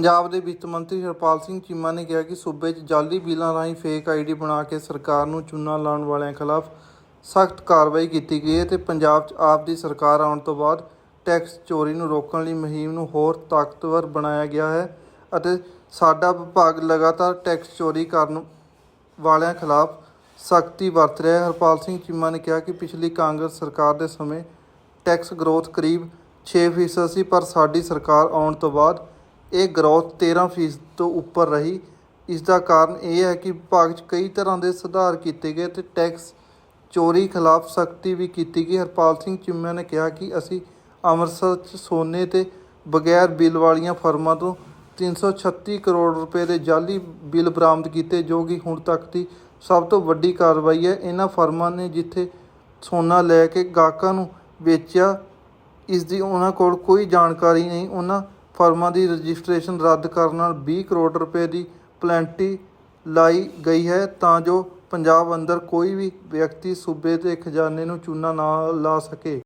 ਪੰਜਾਬ ਦੇ ਵਿੱਤ ਮੰਤਰੀ ਹਰਪਾਲ ਸਿੰਘ ਚੀਮਾ ਨੇ ਕਿਹਾ ਕਿ ਸੂਬੇ 'ਚ ਜਾਲੀ ਬਿੱਲਾਂ ਰਾਹੀਂ ਫੇਕ ਆਈਡੀ ਬਣਾ ਕੇ ਸਰਕਾਰ ਨੂੰ ਚੂਨਾ ਲਾਉਣ ਵਾਲਿਆਂ ਖਿਲਾਫ ਸਖਤ ਕਾਰਵਾਈ ਕੀਤੀ ਗਈ ਹੈ ਤੇ ਪੰਜਾਬ 'ਚ ਆਪ ਦੀ ਸਰਕਾਰ ਆਉਣ ਤੋਂ ਬਾਅਦ ਟੈਕਸ ਚੋਰੀ ਨੂੰ ਰੋਕਣ ਲਈ ਮੁਹਿੰਮ ਨੂੰ ਹੋਰ ਤਾਕਤਵਰ ਬਣਾਇਆ ਗਿਆ ਹੈ ਅਤੇ ਸਾਡਾ ਵਿਭਾਗ ਲਗਾਤਾਰ ਟੈਕਸ ਚੋਰੀ ਕਰਨ ਵਾਲਿਆਂ ਖਿਲਾਫ ਸਖਤੀ ਵਰਤ ਰਿਹਾ ਹੈ। ਹਰਪਾਲ ਸਿੰਘ ਚੀਮਾ ਨੇ ਕਿਹਾ ਕਿ ਪਿਛਲੀ ਕਾਂਗਰਸ ਸਰਕਾਰ ਦੇ ਸਮੇਂ ਟੈਕਸ ਗਰੋਥ ਕਰੀਬ 6% ਸੀ, ਪਰ ਸਾਡੀ ਸਰਕਾਰ ਆਉਣ ਤੋਂ ਬਾਅਦ ਇਹ ਗਰੋਥ 13% ਤੋਂ ਉੱਪਰ ਰਹੀ। ਇਸ ਦਾ ਕਾਰਨ ਇਹ ਹੈ ਕਿ ਵਿਭਾਗ 'ਚ ਕਈ ਤਰ੍ਹਾਂ ਦੇ ਸੁਧਾਰ ਕੀਤੇ ਗਏ ਤੇ ਟੈਕਸ ਚੋਰੀ ਖਿਲਾਫ ਸਖਤੀ ਵੀ ਕੀਤੀ ਗਈ। ਹਰਪਾਲ ਸਿੰਘ ਚੀਮਾ ਨੇ ਕਿਹਾ ਕਿ ਅਸੀਂ ਅੰਮ੍ਰਿਤਸਰ 'ਚ ਸੋਨੇ ਤੇ ਬਗੈਰ ਬਿੱਲ ਵਾਲੀਆਂ ਫਰਮਾਂ ਤੋਂ 336 ਕਰੋੜ ਰੁਪਏ ਦੇ ਜਾਲੀ ਬਿੱਲ ਬਰਾਮਦ ਕੀਤੇ, ਜੋ ਕਿ ਹੁਣ ਤੱਕ ਦੀ ਸਭ ਤੋਂ ਵੱਡੀ ਕਾਰਵਾਈ ਹੈ। ਇਹਨਾਂ ਫਰਮਾਂ ਨੇ ਜਿੱਥੇ ਸੋਨਾ ਲੈ ਕੇ ਗਾਹਕਾਂ ਨੂੰ ਵੇਚਿਆ, ਇਸ ਦੀ ਉਹਨਾਂ ਕੋਲ ਕੋਈ ਜਾਣਕਾਰੀ ਨਹੀਂ। ਉਹਨਾਂ ਫਰਮਾਂ ਦੀ ਰਜਿਸਟ੍ਰੇਸ਼ਨ ਰੱਦ ਕਰਨ ਨਾਲ 20 ਕਰੋੜ ਰੁਪਏ ਦੀ ਪਲੈਂਟੀ ਲਾਈ ਗਈ ਹੈ, ਤਾਂ ਜੋ ਪੰਜਾਬ ਅੰਦਰ ਕੋਈ ਵੀ ਵਿਅਕਤੀ ਸੂਬੇ ਦੇ ਖਜ਼ਾਨੇ ਨੂੰ ਚੂਨਾ ਨਾ ਲਾ ਸਕੇ।